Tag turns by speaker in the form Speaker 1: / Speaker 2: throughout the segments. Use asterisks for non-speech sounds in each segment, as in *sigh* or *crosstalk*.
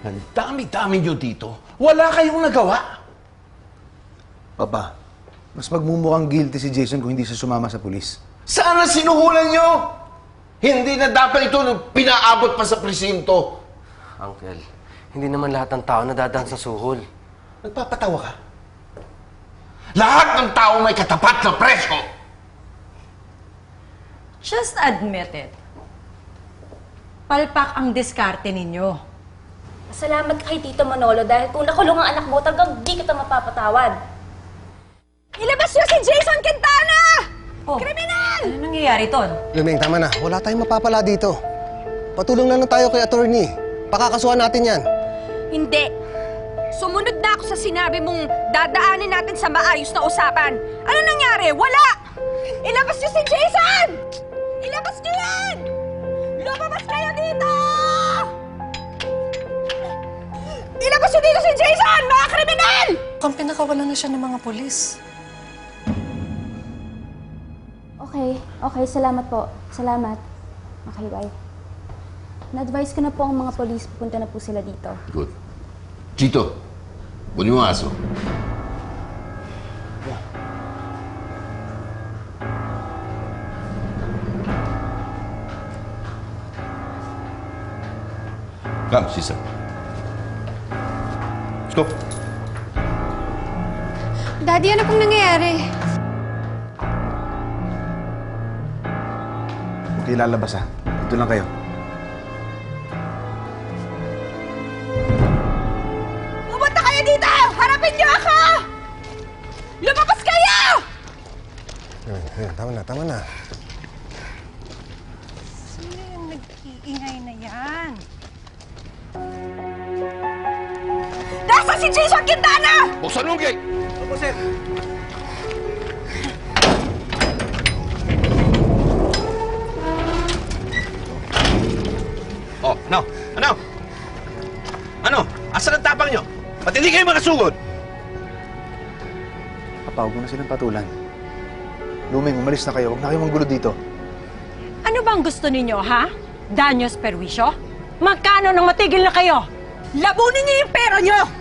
Speaker 1: Ang dami-dami nyo dito. Wala kayong nagawa.
Speaker 2: Papa, mas magmumukhang guilty si Jason kung hindi siya sumama sa pulis.
Speaker 1: Sana sinuhulan nyo! Hindi na dapat ito pinaabot pa sa presinto.
Speaker 3: Uncle, hindi naman lahat ng tao nadadaan sa suhol.
Speaker 1: Nagpapatawa ka? Lahat ng tao may katapat na presyo.
Speaker 4: Just admit it. Palpak ang diskarte ninyo.
Speaker 5: Salamat kay Tito Manolo dahil kung nakulong ang anak mo, talagang di kita mapapatawad.
Speaker 6: Ilabas niyo si Jason Quintana!
Speaker 4: Oh,
Speaker 6: Kriminal!
Speaker 4: Ano nangyayari, Ton?
Speaker 7: Luming, tama na. Wala tayong mapapala dito. Patulong na lang tayo kay attorney. Pakakasuhan natin yan.
Speaker 6: Hindi. Sumunod na ako sa sinabi mong dadaanin natin sa maayos na usapan. Ano nangyari? Wala! Ilabas niyo si Jason! Ilabas niyo yan! Lumabas kayo dito! Niyo dito si Jason! Mga kriminal!
Speaker 8: Mukhang pinakawalan na siya ng mga pulis.
Speaker 5: Okay, okay, salamat po. Salamat. Okay, bye. Na-advise ko na po ang mga polis, pupunta na po sila dito.
Speaker 1: Good. Chito, kunin mo aso. Come, sister. Let's go.
Speaker 6: Daddy, ano pong nangyayari?
Speaker 2: Huwag kayo lalabas ha. Dito lang kayo.
Speaker 6: Pumunta kayo dito! Harapin niyo ako! Lumabas kayo!
Speaker 7: Ayun, ayun, tama na, tama na.
Speaker 6: Nasa si Jason Quintana!
Speaker 1: Buksan mo ang gate! Oh, ano? Ano? Ano? Asan ang tapang nyo? Ba't hindi kayo makasugod?
Speaker 2: Papa, huwag mo na silang patulan. Luming, umalis na kayo. Huwag na kayong manggulo dito.
Speaker 4: Ano bang gusto ninyo, ha? Danyos perwisyo? Magkano nang matigil na kayo?
Speaker 6: Labunin niyo yung pera niyo!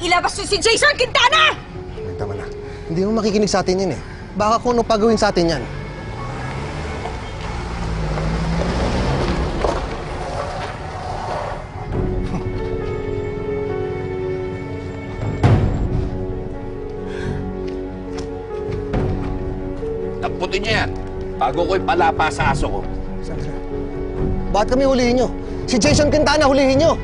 Speaker 6: Ilabas niyo si Jason Quintana!
Speaker 7: Ayun, tama na. Hindi mo makikinig sa atin yan eh. Baka kung ano pagawin sa atin yan. *laughs*
Speaker 1: Tamputin nyo yan. Bago ko'y palapa sa aso ko.
Speaker 7: Bakit kami hulihin nyo? Si Jason Quintana hulihin nyo!